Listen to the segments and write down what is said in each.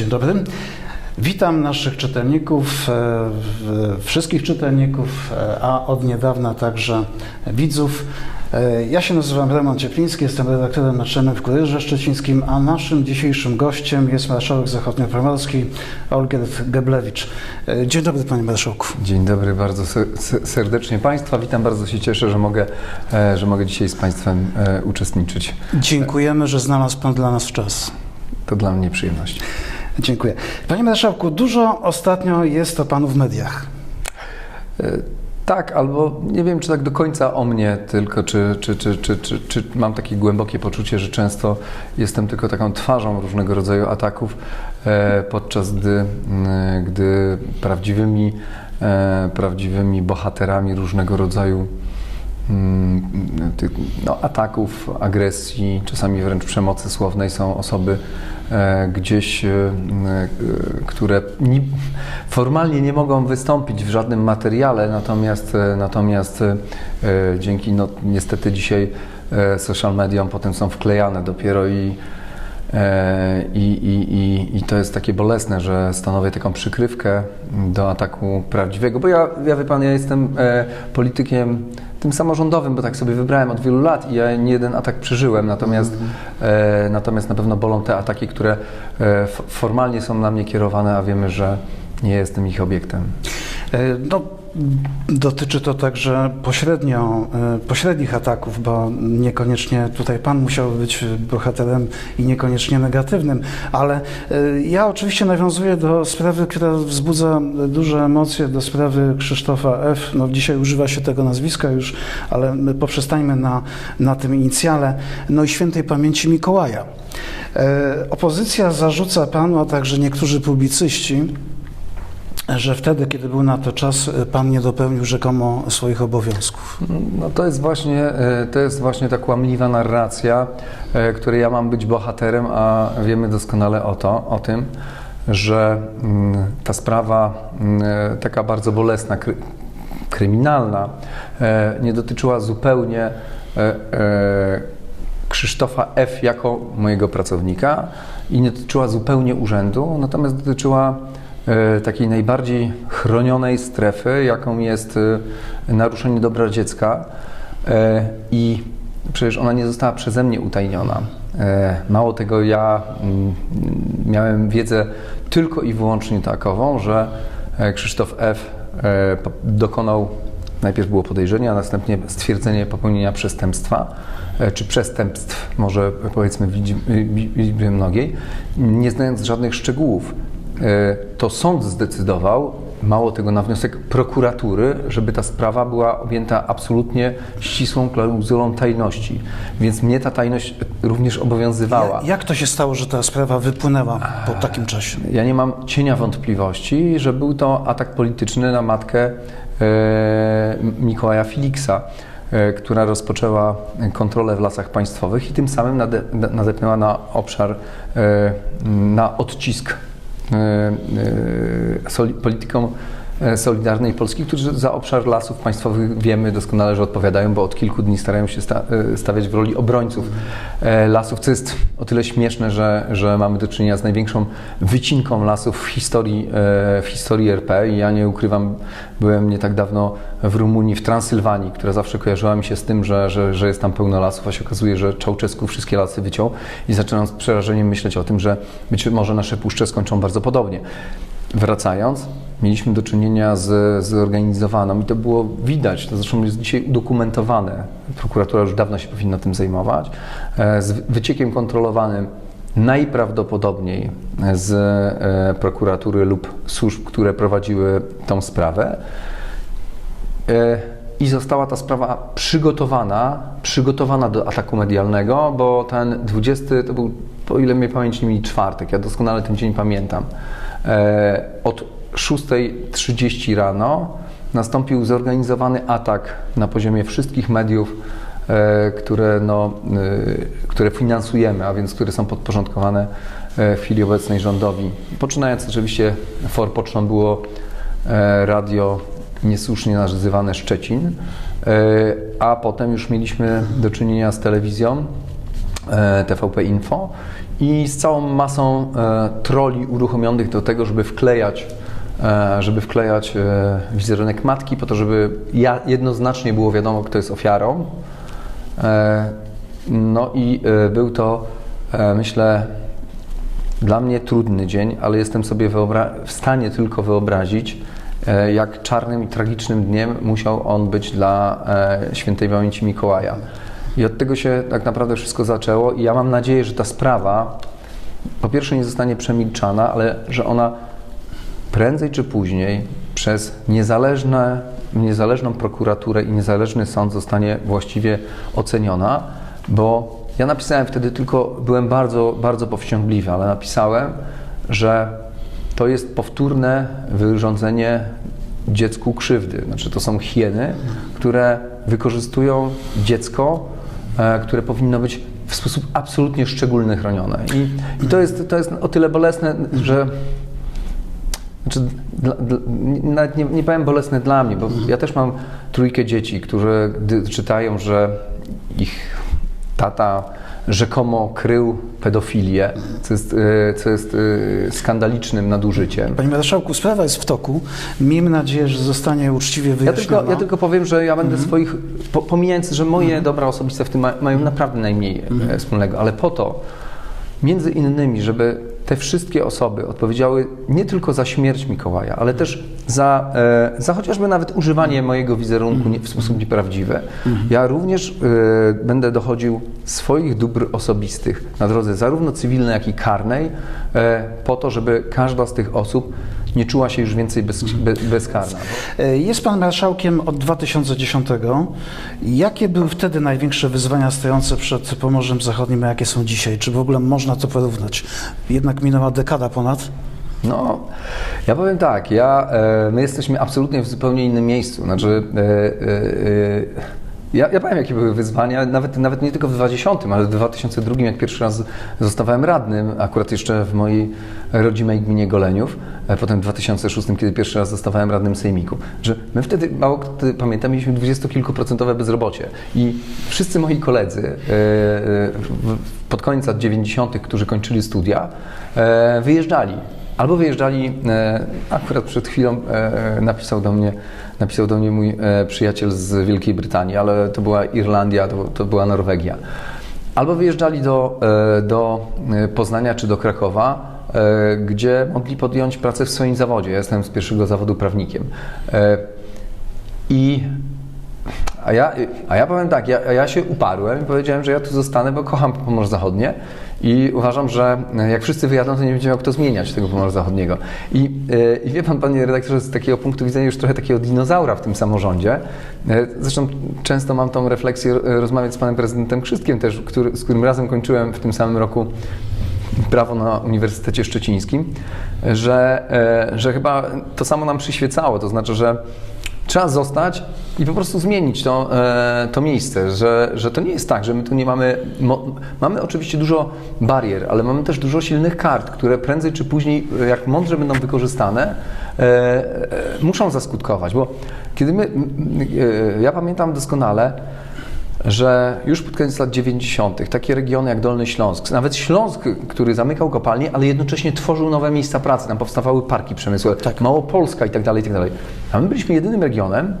Dzień dobry. Witam naszych czytelników, e, wszystkich czytelników, e, a od niedawna także widzów. E, Ja się nazywam Roman Ciepliński, jestem redaktorem naczelnym w Kurierze Szczecińskim, a naszym dzisiejszym gościem jest marszałek zachodniopomorski Olgierd Geblewicz. Dzień dobry panie marszałku. Dzień dobry, bardzo ser- ser- serdecznie Państwa. Witam, bardzo się cieszę, że mogę, że mogę dzisiaj z Państwem uczestniczyć. Dziękujemy, że znalazł pan dla nas czas. To dla mnie przyjemność. Dziękuję. Panie marszałku, dużo ostatnio jest o panu w mediach. E, Tak, albo nie wiem, czy tak do końca o mnie tylko, czy, czy, czy, czy, czy, czy mam takie głębokie poczucie, że często jestem tylko taką twarzą różnego rodzaju ataków, e, podczas gdy, gdy prawdziwymi, e, prawdziwymi bohaterami różnego rodzaju tych, no, ataków, agresji, czasami wręcz przemocy słownej są osoby e, gdzieś, e, e, które ni, formalnie nie mogą wystąpić w żadnym materiale, natomiast, e, natomiast e, dzięki no, niestety dzisiaj e, social mediom potem są wklejane dopiero i I, i, i, I to jest takie bolesne, że stanowię taką przykrywkę do ataku prawdziwego, bo ja, ja wie pan, ja jestem e, politykiem tym samorządowym, bo tak sobie wybrałem od wielu lat i ja nie jeden atak przeżyłem, natomiast, e, natomiast na pewno bolą te ataki, które e, formalnie są na mnie kierowane, a wiemy, że nie jestem ich obiektem. E, No, dotyczy to także pośrednio, e, pośrednich ataków, bo niekoniecznie tutaj Pan musiał być bohaterem i niekoniecznie negatywnym, ale e, ja oczywiście nawiązuję do sprawy, która wzbudza duże emocje, do sprawy Krzysztofa F. No, dzisiaj używa się tego nazwiska już, ale my poprzestańmy na, na tym inicjale, no i świętej pamięci Mikołaja. Opozycja zarzuca Panu, a także niektórzy publicyści, że wtedy, kiedy był na to czas, pan nie dopełnił rzekomo swoich obowiązków. No to jest właśnie, e, to jest właśnie ta kłamliwa narracja, e, której ja mam być bohaterem, a wiemy doskonale o to, o tym, że mm, ta sprawa mm, e, taka bardzo bolesna, kry, kryminalna, nie dotyczyła zupełnie Krzysztofa F. jako mojego pracownika i nie dotyczyła zupełnie urzędu, natomiast dotyczyła takiej najbardziej chronionej strefy, jaką jest e, naruszenie dobra dziecka. E, I przecież ona nie została przeze mnie utajniona. E, Mało tego, ja mm, miałem wiedzę tylko i wyłącznie takową, że e, Krzysztof F. e, dokonał Najpierw było podejrzenie, a następnie stwierdzenie popełnienia przestępstwa, e, czy przestępstw, może powiedzmy w liczbie mnogiej, nie znając żadnych szczegółów. E, To sąd zdecydował, mało tego, na wniosek prokuratury, żeby ta sprawa była objęta absolutnie ścisłą klauzulą tajności. Więc mnie ta tajność również obowiązywała. Ja- Jak to się stało, że ta sprawa wypłynęła po takim czasie? Ja nie mam cienia wątpliwości, że był to atak polityczny na matkę e, Mikołaja Filiksa, e, która rozpoczęła kontrolę w lasach państwowych i tym samym nade, na- nadepnęła na obszar, e, na odcisk polityką e, Solidarnej Polski, którzy za obszar lasów państwowych wiemy doskonale, że odpowiadają, bo od kilku dni starają się e, stawiać w roli obrońców e, lasów, co jest o tyle śmieszne, że, że mamy do czynienia z największą wycinką lasów w historii, e, w historii RP i ja nie ukrywam, byłem nie tak dawno w Rumunii, w Transylwanii, która zawsze kojarzyła mi się z tym, że, że, że jest tam pełno lasów, a się okazuje, że Czałczesku wszystkie lasy wyciął. I zaczynam z przerażeniem myśleć o tym, że być może nasze puszcze skończą bardzo podobnie. Wracając, mieliśmy do czynienia z zorganizowaną i to było widać, to zresztą jest dzisiaj udokumentowane, prokuratura już dawno się powinna tym zajmować, e, z wyciekiem kontrolowanym najprawdopodobniej z e, prokuratury lub służb, które prowadziły tą sprawę. E, I została ta sprawa przygotowana, przygotowana do ataku medialnego, bo ten 20 to był, o ile mnie pamięć nie mieli, czwartek, ja doskonale ten dzień pamiętam. Od 6.30 rano nastąpił zorganizowany atak na poziomie wszystkich mediów, e, które, no, e, które finansujemy, a więc które są podporządkowane e, w chwili obecnej rządowi. Poczynając oczywiście forpocztą było radio niesłusznie nazywane Szczecin, a potem już mieliśmy do czynienia z telewizją TVP Info i z całą masą troli uruchomionych do tego, żeby wklejać, żeby wklejać e, wizerunek matki, po to, żeby jednoznacznie było wiadomo, kto jest ofiarą. E, no i e, był to, e, myślę, dla mnie trudny dzień, ale jestem sobie w stanie tylko wyobrazić, e, jak czarnym i tragicznym dniem musiał on być dla e, świętej pamięci Mikołaja. I od tego się tak naprawdę wszystko zaczęło i ja mam nadzieję, że ta sprawa po pierwsze nie zostanie przemilczana, ale że ona prędzej czy później przez niezależne, niezależną prokuraturę i niezależny sąd zostanie właściwie oceniona, bo ja napisałem wtedy tylko, byłem bardzo, bardzo powściągliwy, ale napisałem, że to jest powtórne wyrządzenie dziecku krzywdy. Znaczy to są hieny, które wykorzystują dziecko, e, które powinno być w sposób absolutnie szczególny chronione. I, i to, jest, to jest o tyle bolesne, że znaczy, dla, dla, nie- nawet nie, nie powiem bolesne dla mnie, bo ja też mam trójkę dzieci, które gdy czytają, że ich tata rzekomo krył pedofilię, co jest, e, co jest e, skandalicznym nadużyciem. Panie Marszałku, sprawa jest w toku. Miejmy nadzieję, że zostanie uczciwie Ja wyjaśniona. tylko, ja tylko powiem, że ja będę swoich, po, pomijając, że moje dobra osobiste w tym ma, mają naprawdę najmniej e, wspólnego, ale po to, między innymi, żeby te wszystkie osoby odpowiedziały nie tylko za śmierć Mikołaja, ale też za, e, za chociażby nawet używanie mojego wizerunku nie, w sposób nieprawdziwy. Ja również e, będę dochodził swoich dóbr osobistych na drodze zarówno cywilnej, jak i karnej, e, po to, żeby każda z tych osób nie czuła się już więcej bez, be, bezkarna. E, Jest pan marszałkiem od 2010. Jakie były wtedy największe wyzwania stojące przed Pomorzem Zachodnim, a jakie są dzisiaj? Czy w ogóle można to porównać? Jednak minęła dekada ponad. No, ja powiem tak, ja, e, my jesteśmy absolutnie w zupełnie innym miejscu. Znaczy, e, e, ja, ja powiem, jakie były wyzwania, nawet, nawet nie tylko w 2010, ale w 2002, jak pierwszy raz zostawałem radnym, akurat jeszcze w mojej rodzimej gminie Goleniów, e, potem w 2006, kiedy pierwszy raz zostawałem radnym sejmiku, że my wtedy, mało kto pamięta, mieliśmy dwudziestokilkuprocentowe bezrobocie i wszyscy moi koledzy e, e, pod koniec lat 90., którzy kończyli studia, wyjeżdżali. Albo wyjeżdżali, akurat przed chwilą napisał do mnie, napisał do mnie mój e, przyjaciel z Wielkiej Brytanii, ale to była Irlandia, to, to była Norwegia. Albo wyjeżdżali do, e, do e, Poznania czy do Krakowa, gdzie mogli podjąć pracę w swoim zawodzie. Ja jestem z pierwszego zawodu prawnikiem. I a ja, a ja powiem tak, ja, ja się uparłem i powiedziałem, że ja tu zostanę, bo kocham Pomorze Zachodnie i uważam, że jak wszyscy wyjadą, to nie będzie miał kto zmieniać tego Pomorza Zachodniego. I, e, i wie pan, panie redaktorze, z takiego punktu widzenia już trochę takiego dinozaura w tym samorządzie, e, zresztą często mam tą refleksję e, rozmawiać z panem prezydentem Krzystkiem też, który, z którym razem kończyłem w tym samym roku prawo na Uniwersytecie Szczecińskim, że, że chyba to samo nam przyświecało, to znaczy, że trzeba zostać i po prostu zmienić to, e, to miejsce, że, że to nie jest tak, że my tu nie mamy, mo, mamy oczywiście dużo barier, ale mamy też dużo silnych kart, które prędzej czy później, e, jak mądrze będą wykorzystane, e, muszą zaskutkować, bo kiedy my, ja pamiętam doskonale, że już pod koniec lat 90. takie regiony jak Dolny Śląsk, nawet Śląsk, który zamykał kopalnie, ale jednocześnie tworzył nowe miejsca pracy, tam powstawały parki przemysłowe, Tak. Małopolska i tak dalej, i tak dalej. A my byliśmy jedynym regionem,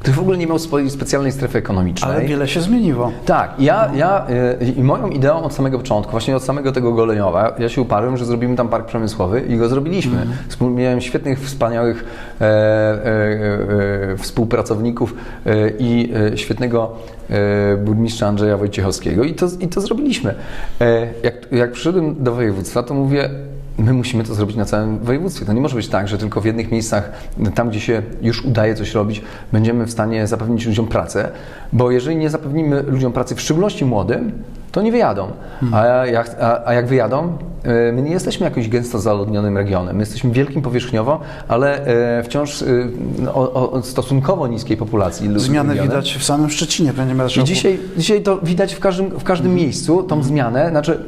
który w ogóle nie miał swojej specjalnej strefy ekonomicznej. Ale wiele się zmieniło. Tak, ja, ja y, i moją ideą od samego początku, właśnie od samego tego Goleniowa, ja się uparłem, że zrobimy tam park przemysłowy i go zrobiliśmy. Współ- Miałem świetnych, wspaniałych e, e, e, współpracowników e, i e, świetnego e, burmistrza Andrzeja Wojciechowskiego i to, i to zrobiliśmy. Jak, jak przyszedłem do województwa, to mówię, My musimy to zrobić na całym województwie. To nie może być tak, że tylko w jednych miejscach, tam gdzie się już udaje coś robić, będziemy w stanie zapewnić ludziom pracę, bo jeżeli nie zapewnimy ludziom pracy, w szczególności młodym, to nie wyjadą. A, jak, a, a jak wyjadą, e, my nie jesteśmy jakimś gęsto zaludnionym regionem. My jesteśmy wielkim powierzchniowo, ale e, wciąż e, o, o- o stosunkowo niskiej populacji. Zmiany regionem. widać w samym Szczecinie, panie I marszałku. dzisiaj, dzisiaj to widać w każdym, w każdym miejscu, tą zmianę. Znaczy,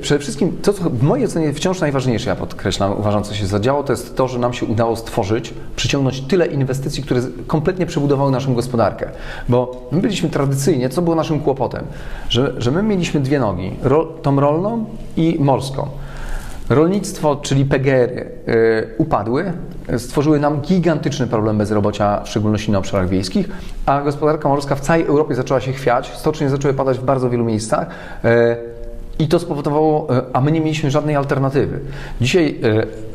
przede wszystkim to, co w mojej ocenie wciąż najważniejsze, ja podkreślam, uważam, co się zadziało, to jest to, że nam się udało stworzyć, przyciągnąć tyle inwestycji, które kompletnie przebudowały naszą gospodarkę. Bo my byliśmy tradycyjnie, co było naszym kłopotem? Że, że my mieliśmy dwie nogi, ro, tą rolną i morską. Rolnictwo, czyli PGR-y, y, upadły, stworzyły nam gigantyczny problem bezrobocia, w szczególności na obszarach wiejskich, a gospodarka morska w całej Europie zaczęła się chwiać, stocznie zaczęły padać w bardzo wielu miejscach. y, I to spowodowało, y, a my nie mieliśmy żadnej alternatywy. Dzisiaj,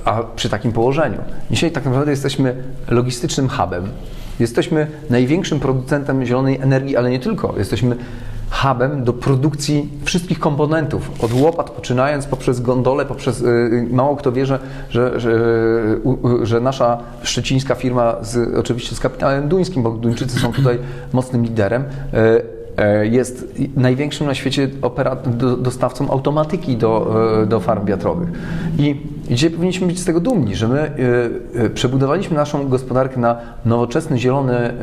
a przy takim położeniu, dzisiaj tak naprawdę jesteśmy logistycznym hubem. Jesteśmy największym producentem zielonej energii, ale nie tylko. Jesteśmy hubem do produkcji wszystkich komponentów, od łopat poczynając poprzez gondolę, poprzez y, mało kto wie, że, że, że, że nasza szczecińska firma, z, oczywiście z kapitałem duńskim, bo Duńczycy są tutaj mocnym liderem, y, jest największym na świecie dostawcą automatyki do, e, do farm wiatrowych. I dzisiaj powinniśmy być z tego dumni, że my e, e, przebudowaliśmy naszą gospodarkę na nowoczesny, zielony, e,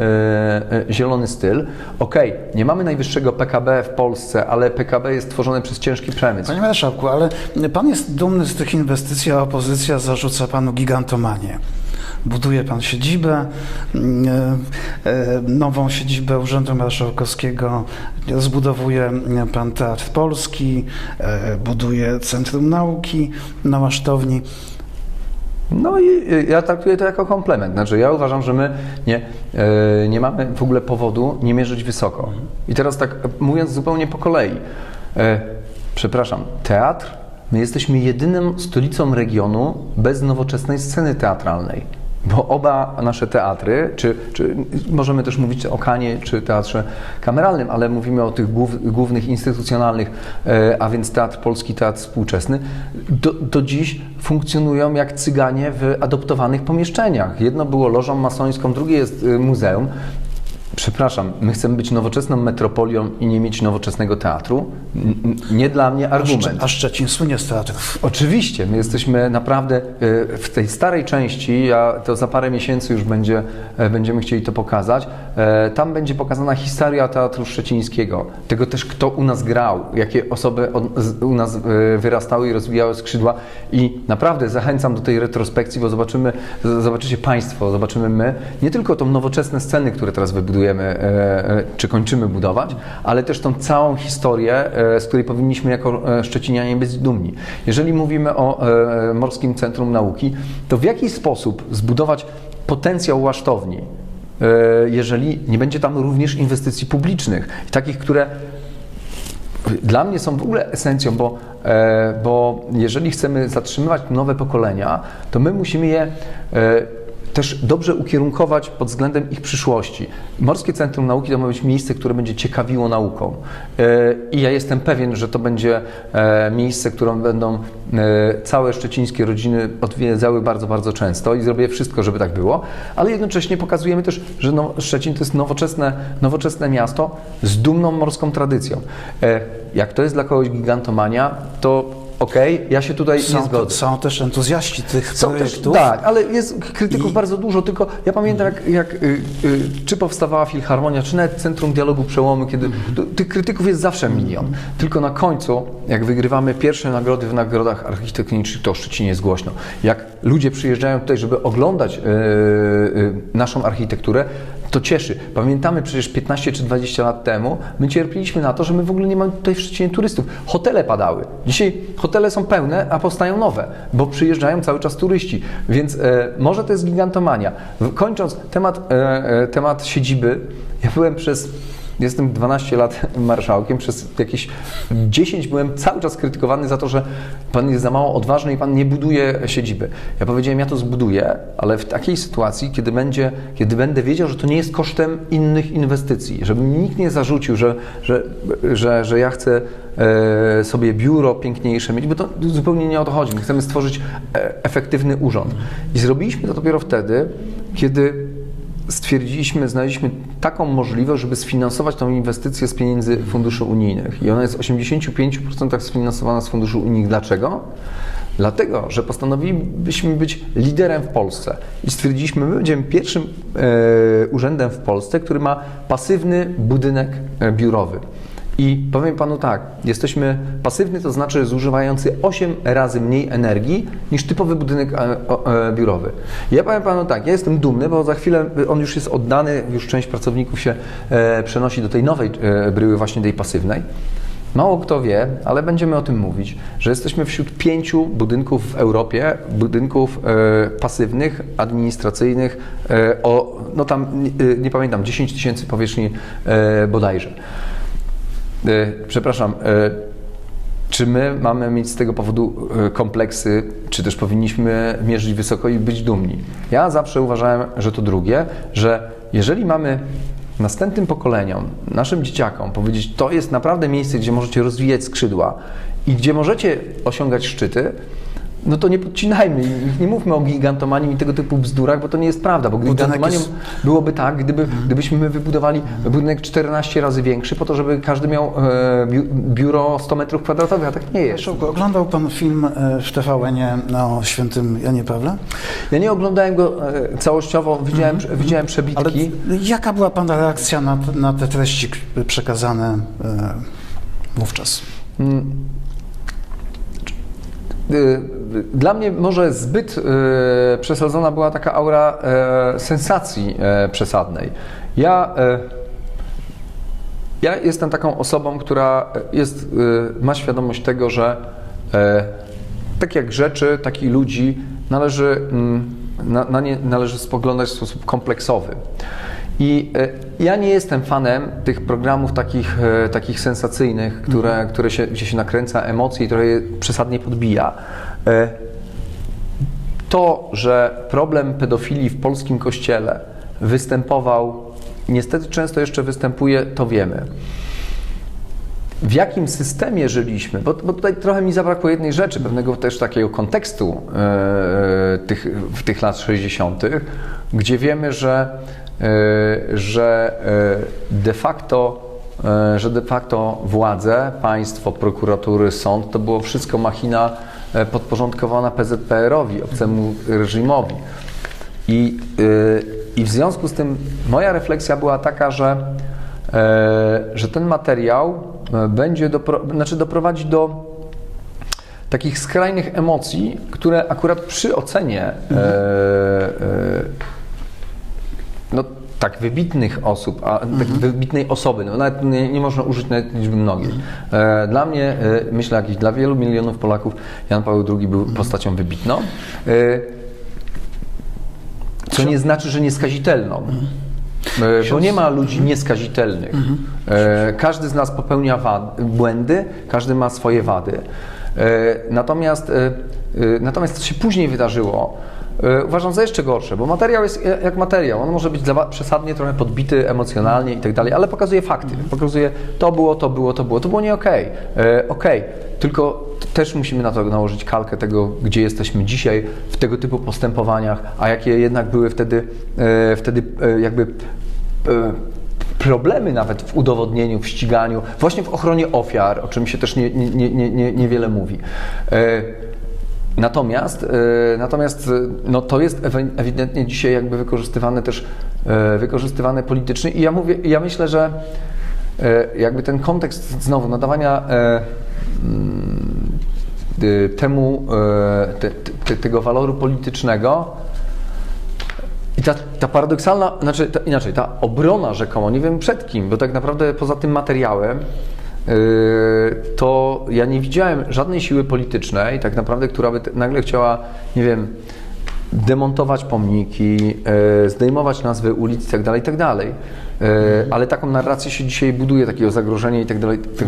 e, zielony styl. Okej, nie mamy najwyższego PKB w Polsce, ale PKB jest tworzone przez ciężki przemysł. Panie marszałku, ale pan jest dumny z tych inwestycji, a opozycja zarzuca panu gigantomanię. Buduje pan siedzibę, mm, e, e, nową siedzibę Urzędu Marszałkowskiego, zbudowuje pan Teatr Polski, e, buduje Centrum Nauki na Masztowni. No i ja traktuję to jako komplement. Znaczy, ja uważam, że my nie, nie mamy w ogóle powodu nie mierzyć wysoko. I teraz tak mówiąc zupełnie po kolei. Przepraszam, teatr, my jesteśmy jedyną stolicą regionu bez nowoczesnej sceny teatralnej. Bo oba nasze teatry, czy, czy możemy też mówić o Kanie, czy teatrze kameralnym, ale mówimy o tych głów, głównych instytucjonalnych, e, a więc Teatr Polski, Teatr Współczesny, do, do dziś funkcjonują jak cyganie w adoptowanych pomieszczeniach. Jedno było lożą masońską, drugie jest y, muzeum. Przepraszam, my chcemy być nowoczesną metropolią i nie mieć nowoczesnego teatru? N- Nie dla mnie A, argument. a Szczecin słynie z teatrów. Oczywiście, my jesteśmy naprawdę y, w tej starej części, ja to za parę miesięcy już będzie, e, będziemy chcieli to pokazać. E, Tam będzie pokazana historia Teatru Szczecińskiego, tego też kto u nas grał, jakie osoby od- u nas e, wyrastały i rozwijały skrzydła i naprawdę zachęcam do tej retrospekcji, bo zobaczymy, zobaczycie Państwo, zobaczymy my, nie tylko tą nowoczesne sceny, które teraz wybudujemy, e, e, czy kończymy budować, ale też tą całą historię, e, z której powinniśmy jako Szczecinianie być dumni. Jeżeli mówimy o Morskim Centrum Nauki, to w jaki sposób zbudować potencjał łasztowni, jeżeli nie będzie tam również inwestycji publicznych, takich, które dla mnie są w ogóle esencją, bo, bo jeżeli chcemy zatrzymywać nowe pokolenia, to my musimy je też dobrze ukierunkować pod względem ich przyszłości. Morskie Centrum Nauki to ma być miejsce, które będzie ciekawiło nauką. E, I ja jestem pewien, że to będzie e, miejsce, które będą e, całe szczecińskie rodziny odwiedzały bardzo, bardzo często i zrobię wszystko, żeby tak było, ale jednocześnie pokazujemy też, że no, Szczecin to jest nowoczesne, nowoczesne miasto z dumną morską tradycją. Jak to jest dla kogoś gigantomania, to okej, ja się tutaj nie Są, zgodzę. są też entuzjaści tych Są też, projektów. tak, ale jest krytyków I- bardzo dużo, tylko ja pamiętam jak, jak y, y, czy powstawała Filharmonia, czy nawet Centrum Dialogu Przełomu, kiedy to, tych krytyków jest zawsze milion. Tylko na końcu, jak wygrywamy pierwsze nagrody w nagrodach architektonicznych, to Szczecinie jest głośno. Jak ludzie przyjeżdżają tutaj, żeby oglądać y, y, naszą architekturę, to cieszy. Pamiętamy przecież 15 czy 20 lat temu, my cierpliśmy na to, że my w ogóle nie mamy tutaj w Szczecinie turystów. Hotele padały. Dzisiaj hotele są pełne, a powstają nowe, bo przyjeżdżają cały czas turyści. Więc e, może to jest gigantomania. Kończąc temat, e, e, temat siedziby, ja byłem przez Jestem 12 lat marszałkiem, przez jakieś 10 byłem cały czas krytykowany za to, że pan jest za mało odważny i pan nie buduje siedziby. Ja powiedziałem, ja to zbuduję, ale w takiej sytuacji, kiedy, będzie, kiedy będę wiedział, że to nie jest kosztem innych inwestycji, żeby mi nikt nie zarzucił, że, że, że, że ja chcę e, sobie biuro piękniejsze mieć, bo to zupełnie nie o to chodzi. My chcemy stworzyć e, efektywny urząd. I zrobiliśmy to dopiero wtedy, kiedy stwierdziliśmy, znaleźliśmy taką możliwość, żeby sfinansować tą inwestycję z pieniędzy funduszy unijnych. I ona jest w 85% sfinansowana z funduszy unijnych. Dlaczego? Dlatego, że postanowiliśmy być liderem w Polsce i stwierdziliśmy, my będziemy pierwszym e, urzędem w Polsce, który ma pasywny budynek e, biurowy. I powiem panu tak, jesteśmy pasywny, to znaczy zużywający 8 razy mniej energii niż typowy budynek e, e, biurowy. Ja powiem panu tak, ja jestem dumny, bo za chwilę on już jest oddany, już część pracowników się e, przenosi do tej nowej e, bryły, właśnie tej pasywnej. Mało kto wie, ale będziemy o tym mówić, że jesteśmy wśród pięciu budynków w Europie, budynków e, pasywnych, administracyjnych, e, o, no tam, nie, nie pamiętam, 10 tysięcy powierzchni e, bodajże. E, przepraszam, e, czy my mamy mieć z tego powodu e, kompleksy, czy też powinniśmy mierzyć wysoko i być dumni? Ja zawsze uważałem, że to drugie, że jeżeli mamy następnym pokoleniom, naszym dzieciakom powiedzieć, to jest naprawdę miejsce, gdzie możecie rozwijać skrzydła i gdzie możecie osiągać szczyty, no to nie podcinajmy nie mówmy o gigantomanii i tego typu bzdurach, bo to nie jest prawda, bo gigantomanią jest- byłoby tak, gdyby, gdybyśmy my wybudowali budynek 14 razy większy po to, żeby każdy miał e, biu- biuro 100 metrów kwadratowych, a tak nie jest. Marszałku, oglądał pan film e, w TVN-ie o świętym Janie Pawle? Ja nie oglądałem go e, całościowo, widziałem, widziałem Ale przebitki. jaka była pana reakcja na, te- na te treści przekazane e, wówczas? Y, Dla mnie może zbyt y, przesadzona była taka aura e, sensacji e, przesadnej. Ja, e, ja jestem taką osobą, która jest, y, ma świadomość tego, że tak jak rzeczy, tak i ludzi należy, mm, na, na nie należy spoglądać w sposób kompleksowy. I e, ja nie jestem fanem tych programów takich, e, takich sensacyjnych, które, które się, gdzie się nakręca emocje i trochę je przesadnie podbija. E, To, że problem pedofilii w polskim kościele występował, niestety często jeszcze występuje, to wiemy. W jakim systemie żyliśmy? Bo, bo tutaj trochę mi zabrakło jednej rzeczy, pewnego też takiego kontekstu e, tych, w tych lat 60., gdzie wiemy, że, że e, de facto e, że de facto władze, państwo, prokuratury, sąd, to było wszystko machina e, podporządkowana PZPR-owi, obcemu reżimowi. I, I w związku z tym moja refleksja była taka, że, e, że ten materiał e, będzie dopro, znaczy doprowadzi do takich skrajnych emocji, które akurat przy ocenie e, e, no, tak wybitnych osób, a tak wybitnej osoby, no nawet nie, nie można użyć nawet liczby mnogiej. E, dla mnie, e, myślę, jak i dla wielu milionów Polaków, Jan Paweł II był postacią wybitną. E, co nie znaczy, że nieskazitelną. E, Bo nie ma ludzi nieskazitelnych. E, Każdy z nas popełnia wad, błędy, każdy ma swoje wady. Natomiast, natomiast co się później wydarzyło, uważam za jeszcze gorsze, bo materiał jest ja- jak materiał. On może być przesadnie trochę podbity emocjonalnie i tak dalej, ale pokazuje fakty. Pokazuje to było, to było, to było. To było nie okej. E, Okej, tylko też musimy na to nałożyć kalkę tego, gdzie jesteśmy dzisiaj w tego typu postępowaniach, a jakie jednak były wtedy, e, wtedy e, jakby e, problemy nawet w udowodnieniu, w ściganiu, właśnie w ochronie ofiar, o czym się też nie, nie, nie, nie, nie- niewiele mówi. Natomiast, e, natomiast e, no to jest ewidentnie dzisiaj jakby wykorzystywane też, e, wykorzystywane politycznie. I ja mówię, ja myślę, że jakby ten kontekst znowu nadawania mm, y, temu te, te, tego waloru politycznego i ta, ta paradoksalna, znaczy ta, inaczej, ta obrona rzekomo, nie wiem przed kim, bo tak naprawdę poza tym materiałem, to ja nie widziałem żadnej siły politycznej, tak naprawdę, która by nagle chciała, nie wiem, demontować pomniki, yy, zdejmować nazwy ulic i tak dalej, i tak. Yy, ale taką narrację się dzisiaj buduje, takiego zagrożenia i tak.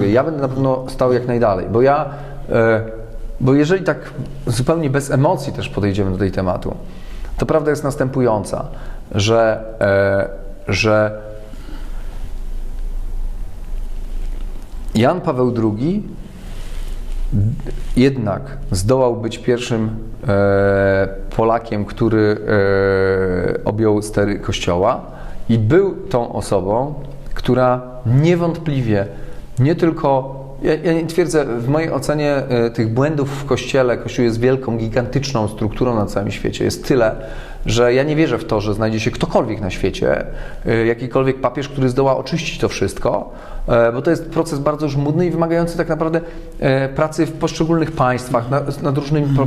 Ja będę na pewno stał jak najdalej, bo ja, yy, bo jeżeli tak zupełnie bez emocji też podejdziemy do tej tematu, to prawda jest następująca, że, że Jan Paweł II jednak zdołał być pierwszym e, Polakiem, który e, objął stery kościoła i był tą osobą, która niewątpliwie nie tylko ja, nie twierdzę, w mojej ocenie e, tych błędów w kościele, kościół jest wielką, gigantyczną strukturą na całym świecie. Jest tyle, że ja nie wierzę w to, że znajdzie się ktokolwiek na świecie, jakikolwiek papież, który zdoła oczyścić to wszystko, bo to jest proces bardzo żmudny i wymagający tak naprawdę e, pracy w poszczególnych państwach nad, nad różnymi pro,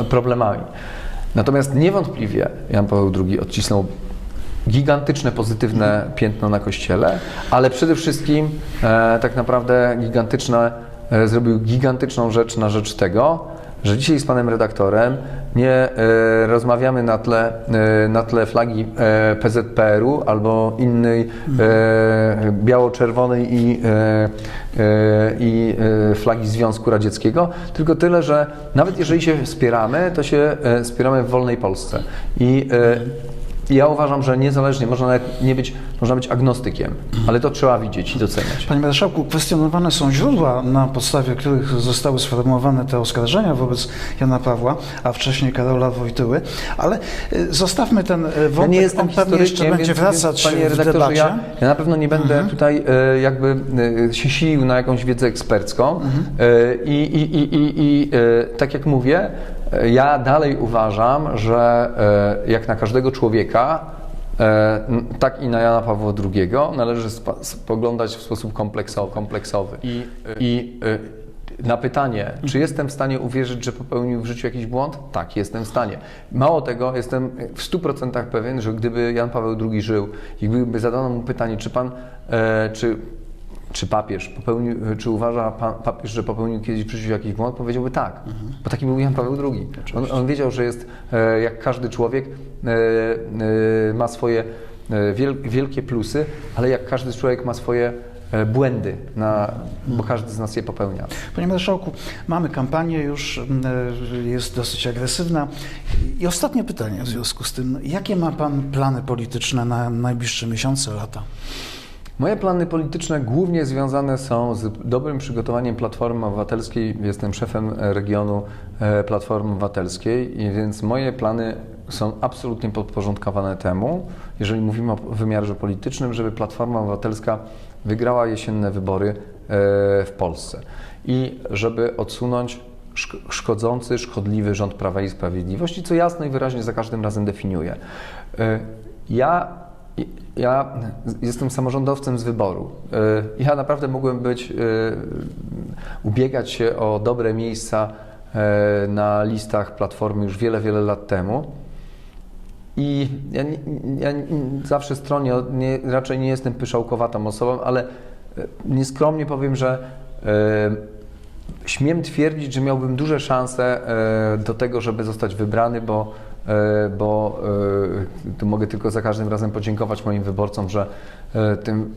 e, problemami. Natomiast niewątpliwie Jan Paweł II odcisnął gigantyczne pozytywne piętno na kościele, ale przede wszystkim e, tak naprawdę gigantyczne, e, zrobił gigantyczną rzecz na rzecz tego, że dzisiaj z panem redaktorem nie e, rozmawiamy na tle, e, na tle flagi e, PZPR-u albo innej biało-czerwonej i, i flagi Związku Radzieckiego, tylko tyle, że nawet jeżeli się wspieramy, to się wspieramy w wolnej Polsce. I e, ja uważam, że niezależnie, można nawet nie być, można być agnostykiem, ale to trzeba widzieć i doceniać. Panie Marszałku, kwestionowane są źródła, na podstawie których zostały sformułowane te oskarżenia wobec Jana Pawła, a wcześniej Karola Wojtyły, ale y, zostawmy ten y, Ja wątek, nie jestem on pewnie jeszcze będzie wracać więc, panie w redaktorze, ja, ja na pewno nie będę tutaj e, jakby się silił na jakąś wiedzę ekspercką. E, i, i, i, i, i tak jak mówię, ja dalej uważam, że e, jak na każdego człowieka, e, tak i na Jana Pawła II należy spoglądać w sposób kompleksowy. kompleksowy. I, i e, na pytanie, czy jestem w stanie uwierzyć, że popełnił w życiu jakiś błąd? Tak, jestem w stanie. Mało tego, jestem w 100% pewien, że gdyby Jan Paweł II żył i gdyby zadano mu pytanie, czy pan, czy, czy papież popełnił, czy uważa pan papież, że popełnił kiedyś w życiu jakiś błąd, powiedziałby tak, bo taki był Jan Paweł II. On, on wiedział, że jest, e, jak każdy człowiek, e, e, ma swoje wiel, wielkie plusy, ale jak każdy człowiek ma swoje błędy, na, bo każdy z nas je popełnia. Panie Marszałku, mamy kampanię już, jest dosyć agresywna. I ostatnie pytanie w związku z tym. Jakie ma Pan plany polityczne na najbliższe miesiące, lata? Moje plany polityczne głównie związane są z dobrym przygotowaniem Platformy Obywatelskiej. Jestem szefem regionu e, Platformy Obywatelskiej, więc moje plany są absolutnie podporządkowane temu, jeżeli mówimy o wymiarze politycznym, żeby Platforma Obywatelska wygrała jesienne wybory e, w Polsce i żeby odsunąć szk- szkodzący, szkodliwy rząd Prawa i Sprawiedliwości, co jasno i wyraźnie za każdym razem definiuje. E, Ja ja jestem samorządowcem z wyboru. Y, Ja naprawdę mogłem być, y, ubiegać się o dobre miejsca y, na listach Platformy już wiele, wiele lat temu. I ja, ja zawsze stronię, od- nie, raczej nie jestem pyszałkowatą osobą, ale nieskromnie powiem, że śmiem twierdzić, że miałbym duże szanse do tego, żeby zostać wybrany, bo, bo e, tu mogę tylko za każdym razem podziękować moim wyborcom, że e, tym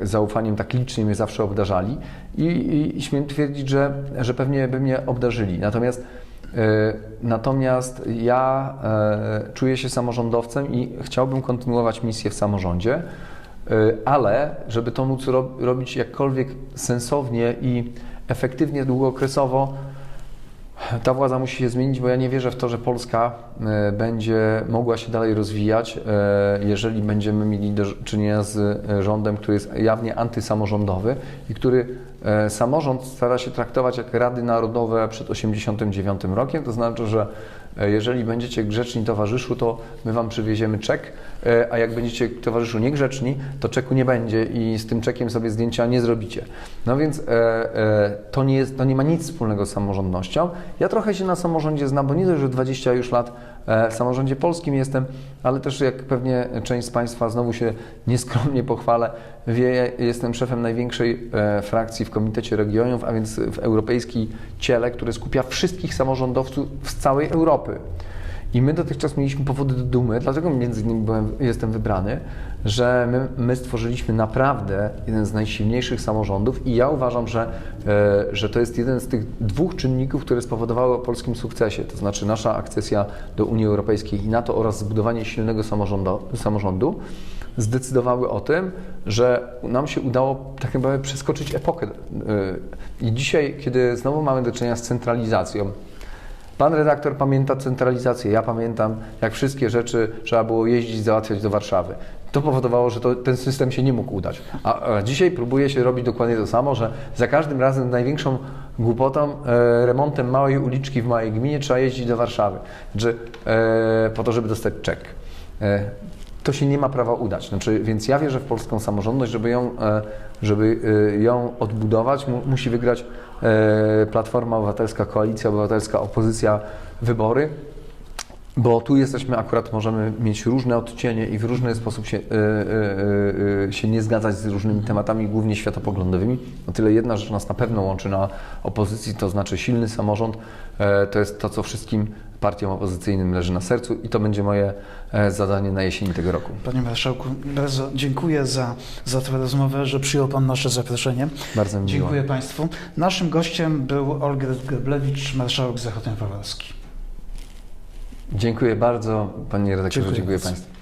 e, zaufaniem tak licznie mnie zawsze obdarzali i, śmiem twierdzić, że, że pewnie by mnie obdarzyli. Natomiast e, Natomiast ja e, czuję się samorządowcem i chciałbym kontynuować misję w samorządzie, e, ale żeby to móc ro, robić jakkolwiek sensownie i efektywnie długookresowo, ta władza musi się zmienić, bo ja nie wierzę w to, że Polska e, będzie mogła się dalej rozwijać, e, jeżeli będziemy mieli do czynienia z e, rządem, który jest jawnie antysamorządowy i który samorząd stara się traktować jak Rady Narodowe przed 1989 rokiem. To znaczy, że jeżeli będziecie grzeczni towarzyszu, to my wam przywieziemy czek, e, a jak będziecie towarzyszu niegrzeczni, to czeku nie będzie i z tym czekiem sobie zdjęcia nie zrobicie. No więc e, e, to, nie jest, to nie ma nic wspólnego z samorządnością. Ja trochę się na samorządzie znam, bo nie dość, że 20 już lat e, w samorządzie polskim jestem, ale też jak pewnie część z Państwa znowu się nieskromnie pochwalę, wie, jestem szefem największej e, frakcji w Komitecie Regionów, a więc w europejskiej ciele, które skupia wszystkich samorządowców z całej Europy. I my dotychczas mieliśmy powody do dumy, dlatego między innymi byłem, jestem wybrany, że my, my stworzyliśmy naprawdę jeden z najsilniejszych samorządów i ja uważam, że, e, że to jest jeden z tych dwóch czynników, które spowodowały o polskim sukcesie, to znaczy nasza akcesja do Unii Europejskiej i NATO oraz zbudowanie silnego samorządu, zdecydowały o tym, że nam się udało tak naprawdę przeskoczyć epokę. E, I dzisiaj, kiedy znowu mamy do czynienia z centralizacją, Pan redaktor pamięta centralizację, ja pamiętam, jak wszystkie rzeczy trzeba było jeździć, załatwiać do Warszawy. To powodowało, że to, ten system się nie mógł udać. A, a dzisiaj próbuje się robić dokładnie to samo, że za każdym razem największą głupotą, e, remontem małej uliczki w małej gminie trzeba jeździć do Warszawy, znaczy, e, po to, żeby dostać czek. E, to się nie ma prawa udać. Znaczy, więc ja wierzę w polską samorządność, żeby ją, e, żeby e, ją odbudować, mu, musi wygrać e, Platforma Obywatelska, Koalicja Obywatelska, opozycja, wybory. Bo tu jesteśmy, akurat możemy mieć różne odcienie i w różny sposób się, e, e, e, się nie zgadzać z różnymi tematami, głównie światopoglądowymi. O tyle jedna rzecz nas na pewno łączy na opozycji, to znaczy silny samorząd. E, to jest to, co wszystkim partiom opozycyjnym leży na sercu i to będzie moje e, zadanie na jesieni tego roku. Panie Marszałku, bardzo dziękuję za, za tę rozmowę, że przyjął Pan nasze zaproszenie. Bardzo mi miło. Dziękuję Państwu. Naszym gościem był Olgierd Geblewicz, marszałek Zachodniopowarski. Dziękuję bardzo, panie redaktorze, Dziękuję dziękuję. Państwu.